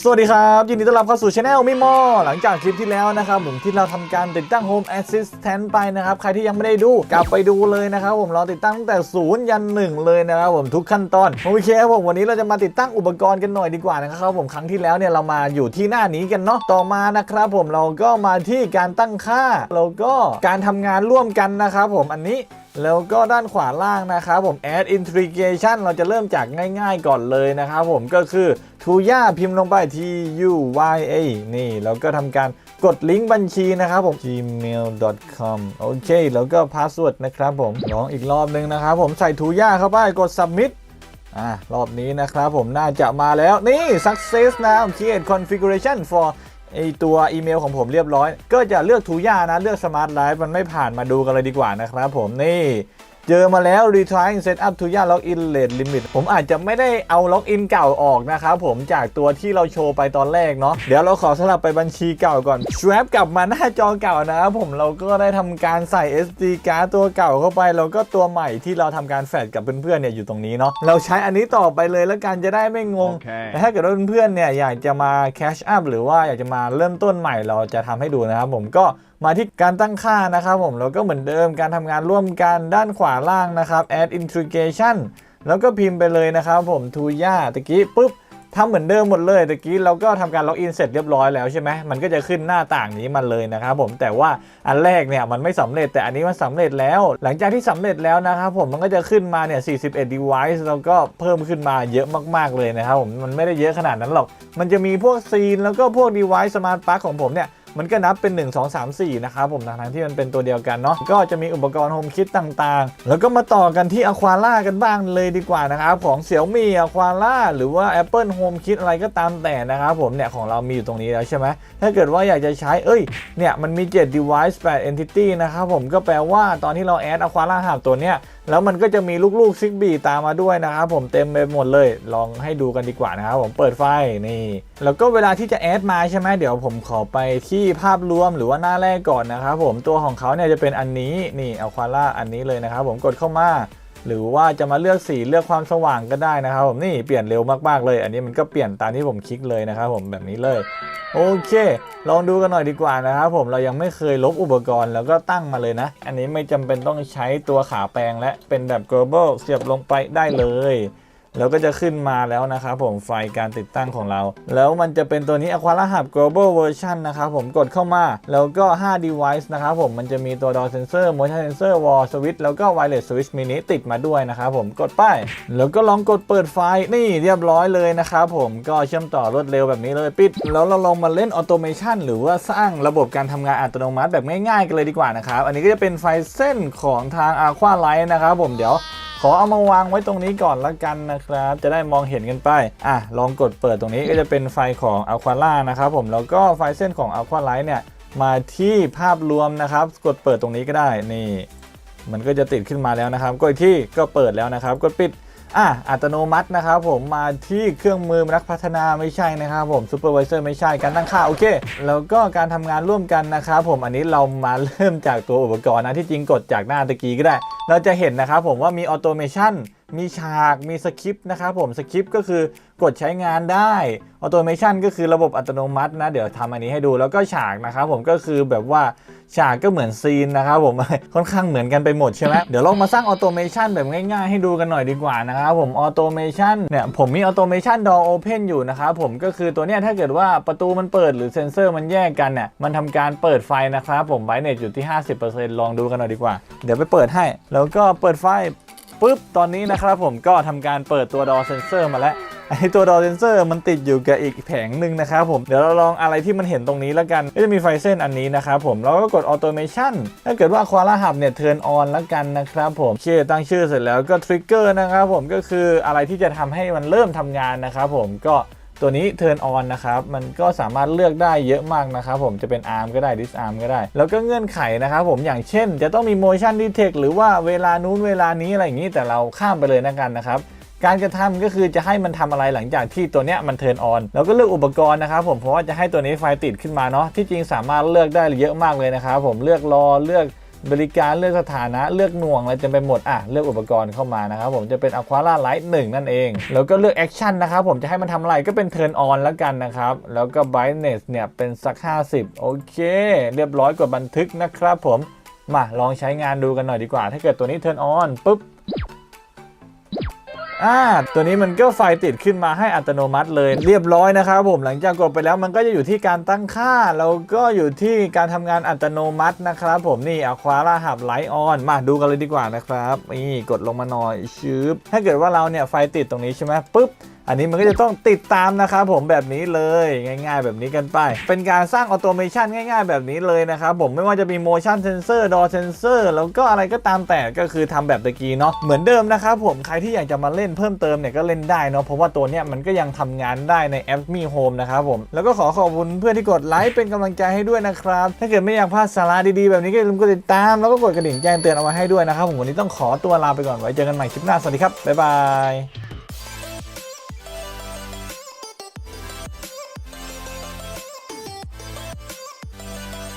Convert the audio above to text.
สวัสดีครับ ยินดีต้อนรับเข้าสู่ช anel มิมอ หลังจากคลิปที่แล้วนะครับผมที่เราทำการติดตั้ง Home Assistant ไปนะครับ ใครที่ยังไม่ได้ดูกลับไปดูเลยนะครับผมเราติดตั้งตั้งแต่ศูนย์ยันหนึ่งเลยนะครับผมทุกขั้นตอนโอเคครับผมวันนี้เราจะมาติดตั้งอุปกรณ์กันหน่อยดีกว่านะครับผมครั้งที่แล้วเนี่ยเรามาอยู่ที่หน้านี้กันเนาะต่อมานะครับผมเราก็มาที่การตั้งค่าแล้วก็การทำงานร่วมกันนะครับผมอันนี้แล้วก็ด้านขวาล่างนะครับผม add integration เราจะเริ่มจากง่าย ๆ ก่อนเลยนะครับผมก็คือ ทูย่าพิมพ์ลงไป t u y a นี่ แล้วก็ทำการกดลิงก์บัญชีนะครับผม gmail.com โอเค แล้วก็พาสเวิร์ดนะครับผมลองอีกรอบนึงนะครับผมใส่ทูย่าเข้าไปกด submit อ่ารอบนี้นะครับผมน่าจะมาแล้วนี่ success นะ create configuration for ไอตัวอีเมลของผมเรียบร้อย ก็จะเลือกทูย่านะ เลือก Smart Life มันไม่ผ่านมาดูกันเลยดีกว่านะครับผมนี่ เจอมาแล้ว retrying set up to ya login rate limit ผมอาจจะไม่ได้เอา login เก่าออกนะครับผมจากตัวที่เราโชว์ไปตอนแรกเนาะเดี๋ยวเราขอสลับไปบัญชีเก่าก่อน swap กลับมาหน้าจอเก่านะครับผมเราก็ได้ทำการใส่ SD card ตัวเก่าเข้าไป แล้วก็ตัวใหม่ที่เราทำการแฟดกับเพื่อนๆเนี่ยอยู่ตรงนี้เนาะเราใช้อันนี้ต่อไปเลยแล้วกันจะได้ไม่งงโอเคแต่ถ้าเกิดว่าเพื่อนๆเนี่ยอยากจะมา cash up หรือว่าอยากจะมาเริ่มต้นใหม่เราจะทำให้ดูนะครับผมก็ มาที่การตั้งค่านะครับผมแล้วก็เหมือนเดิมการทำงานร่วมกันด้านขวาล่างนะครับ add integration แล้วก็พิมพ์ไปเลยนะครับผมทูย่าตะกี้ปุ๊บทำเหมือนเดิมหมดเลยตะกี้เราก็ทำการล็อกอินเสร็จเรียบร้อยแล้วใช่ไหมมันก็จะขึ้นหน้าต่างนี้มาเลยนะครับผมแต่ว่าอันแรกเนี่ยมันไม่สำเร็จแต่อันนี้มันสำเร็จแล้ว หลังจากที่สำเร็จแล้วนะครับผมมันก็จะขึ้นมาเนี่ย 41 device แล้วก็เพิ่มขึ้นมาเยอะมากๆเลยนะครับผมมันไม่ได้เยอะขนาดนั้นหรอก มันจะมีพวกซีนแล้วก็พวก device smart plug ของผมเนี่ย มันก็นับเป็น 1 2 3 4 นะครับผมทั้งที่มันเป็นตัวเดียวกันเนาะก็จะมีอุปกรณ์โฮมคิดต่างๆ แล้วก็มาต่อกันที่ Aquala กันบ้างเลยดีกว่านะครับของ Xiaomi Aquala หรือว่า Apple Home Kit อะไรก็ตามแต่นะครับผมเนี่ยของเรามีอยู่ตรงนี้แล้วใช่ไหมถ้าเกิดว่าอยากจะใช้เอ้ยเนี่ยมันมี 7 device 8 entity นะครับผมก็แปลว่าตอนที่เราแอด Aquala Hub ตัวเนี้ยแล้วมันก็จะมีลูกๆซิกบีตามมาด้วยนะครับผมเต็มไปหมดเลย ลองให้ดูกันดีกว่านะครับผมเปิดไฟนี่ แล้วก็เวลาที่จะแอดมาใช่ไหมเดี๋ยวผมขอไปที่ภาพรวมหรือว่าหน้าแรกก่อนนะครับผมตัวของเขาเนี่ยจะเป็นอันนี้นี่อัลควาล่าอันนี้เลยนะครับผมกดเข้ามา หรือว่าจะมาเลือกสีเลือกความสว่างก็ได้นะครับผมนี่เปลี่ยนเร็วมากๆเลย อันนี้มันก็เปลี่ยนตามที่ผมคลิกเลยนะครับผมแบบนี้เลยโอเค ลองดูกันหน่อยดีกว่านะครับผมเรายังไม่เคยลบอุปกรณ์แล้วก็ตั้งมาเลยนะ อันนี้ไม่จำเป็นต้องใช้ตัวขาแปลงและเป็นแบบ global เสียบลงไปได้เลย แล้วก็จะขึ้นมาแล้วนะครับผมไฟการติดตั้งของเรา แล้วมันจะเป็นตัวนี้ Aquara Hub Global Version นะครับผมกดเข้ามา แล้วก็ 5 device นะครับผมมันจะมีตัว door sensor motion sensor wall switch แล้วก็ wireless switch mini ติดมาด้วยนะครับผมกดป้ายแล้วก็ลองกดเปิดไฟนี่เรียบร้อยเลยนะครับผมก็เชื่อมต่อรวดเร็วแบบนี้เลยปิด แล้วเราลองมาเล่น automation หรือว่าสร้างระบบการทำงานอัตโนมัติแบบง่ายๆกันเลยดีกว่านะครับ อันนี้ก็จะเป็นไฟเส้นของทาง Aqua Light นะครับผมเดี๋ยว ขอเอามาวางไว้ตรงนี้ก่อนละกันนะครับ จะได้มองเห็นกันไป อะ ลองกดเปิดตรงนี้ก็จะเป็นไฟของ Aquala นะครับผม แล้วก็ไฟเส้นของ Aqua Light เนี่ย มาที่ภาพรวมนะครับ กดเปิดตรงนี้ก็ได้ นี่ มันก็จะติดขึ้นมาแล้วนะครับ กดที่ก็เปิดแล้วนะครับ กดปิด อะอัตโนมัตินะครับผมมาที่เครื่องมือนักพัฒนาไม่ใช่นะครับผมซูเปอร์วิเซอร์ไม่ใช่การตั้งค่าโอเค แล้วก็การทำงานร่วมกันนะครับผมอันนี้เรามาเริ่มจากตัวอุปกรณ์นะที่จริงกดจากหน้าตะกี้ก็ได้ เราจะเห็นนะครับผมว่ามีออโตเมชันมีฉากมีสคริปต์นะครับผมสคริปต์ก็คือกดใช้งานได้ออโตเมชันก็คือระบบอัตโนมัตินะ เดี๋ยวทำอันนี้ให้ดูแล้วก็ฉากนะครับผมก็คือแบบว่า ฉากก็เหมือนซีนนะครับผมค่อนข้างเหมือนกันไปหมดใช่ไหมเดี๋ยวลองมาสร้างออโตเมชันแบบง่ายๆ ให้ดูกันหน่อยดีกว่านะครับผมออโตเมชันเนี่ยผมมีออโตเมชันดอโอเพนอยู่นะครับผมก็คือตัวเนี้ยถ้าเกิดว่าประตูมันเปิดหรือเซนเซอร์มันแยกกันเนี่ยมันทำการเปิดไฟนะครับผมไบเนตอยู่ที่ 50%ลองดูกันหน่อยดีกว่า เดี๋ยวไปเปิดให้ แล้วก็เปิดไฟปุ๊บตอนนี้นะครับผมก็ทำการเปิดตัวดอเซนเซอร์มาแล้ว ไอตัวดอเซนเซอร์มันติดอยู่กับอีกแผงหนึ่งนะครับผม เดี๋ยวเราลองอะไรที่มันเห็นตรงนี้แล้วกัน ก็จะมีไฟเส้นอันนี้นะครับผม แล้วก็กดออโตเมชันถ้าเกิดว่าควาร่าหับเนี่ยเทิร์นออนแล้วกันนะครับผม โอเค ตั้งชื่อเสร็จแล้วก็ทริกเกอร์นะครับผม ก็คืออะไรที่จะทำให้มันเริ่มทำงานนะครับผม ก็ตัวนี้ Turn on นะครับ มันก็สามารถเลือกได้เยอะมากนะครับผม จะเป็น ARM ก็ได้ Disarm ก็ได้ แล้วก็เงื่อนไขนะครับผม อย่างเช่น จะต้องมี motion detect หรือว่าเวลานู้นเวลานี้อะไรอย่างนี้ แต่เราข้ามไปเลยนะกันนะครับ การกระทำก็คือจะให้มันทำอะไรหลังจากที่ตัวเนี้ยมันเทิร์นออนแล้วก็เลือกอุปกรณ์นะครับผมเพราะว่าจะให้ตัวนี้ไฟติดขึ้นมาเนาะที่จริงสามารถเลือกได้เยอะมากเลยนะครับผมเลือกรอเลือกบริการเลือกสถานะเลือกหน่วงอะไรเต็มไปหมดอะเลือกอุปกรณ์เข้ามานะครับผมจะเป็น Aquara Light 1 นั่นเอง แล้วก็เลือก Action นะครับผมจะให้มันทำอะไรก็เป็น Turn On แล้วกันนะครับ แล้วก็ Brightness เนี่ยเป็นสัก 50 โอเค เรียบร้อยกดบันทึกนะครับผม มาลองใช้งานดูกันหน่อยดีกว่า ถ้าเกิดตัวนี้ Turn On ปุ๊บ อ่าตัวนี้มันก็ไฟติดขึ้นมาให้อัตโนมัติเลยเรียบร้อยนะครับผมหลังจากกดไปแล้วมันก็จะอยู่ที่การตั้งค่าแล้วก็อยู่ที่การทำงานอัตโนมัตินะครับผมนี่อะควาราหับไลท์ออนมาดูกันเลยดีกว่านะครับนี่กดลงมาหน่อยชืบถ้าเกิดว่าเราเนี่ยไฟติดตรงนี้ใช่ไหมปุ๊บ อันนี้มันก็จะต้องติดตามนะครับผมแบบนี้เลยง่าย ๆ แบบนี้กันไป เป็นการสร้างออโตเมชันง่าย ๆ แบบนี้เลยนะครับผมไม่ว่าจะมี motion sensor door sensor แล้วก็อะไรก็ตามแต่ก็คือทำแบบตะกี้เนาะเหมือนเดิมนะครับผมใครที่อยากจะมาเล่นเพิ่มเติมเนี่ยก็เล่นได้เนาะเพราะว่าตัวเนี้ยมันก็ยังทำงานได้ในแอปมีโฮมนะครับผมแล้วก็ขอขอบคุณเพื่อนที่กดไลค์เป็นกำลังใจให้ด้วยนะครับ ถ้าเกิดไม่อยากพลาดสาระดีๆ แบบนี้ก็อย่าลืมกดติดตาม แล้วก็กดกระดิ่งแจ้งเตือนเอาไว้ให้ด้วยนะครับผมวันนี้ต้องขอตัวลาไปก่อนไว้เจอกันใหม่คลิปหน้าสวัสดีครับบ๊ายบาย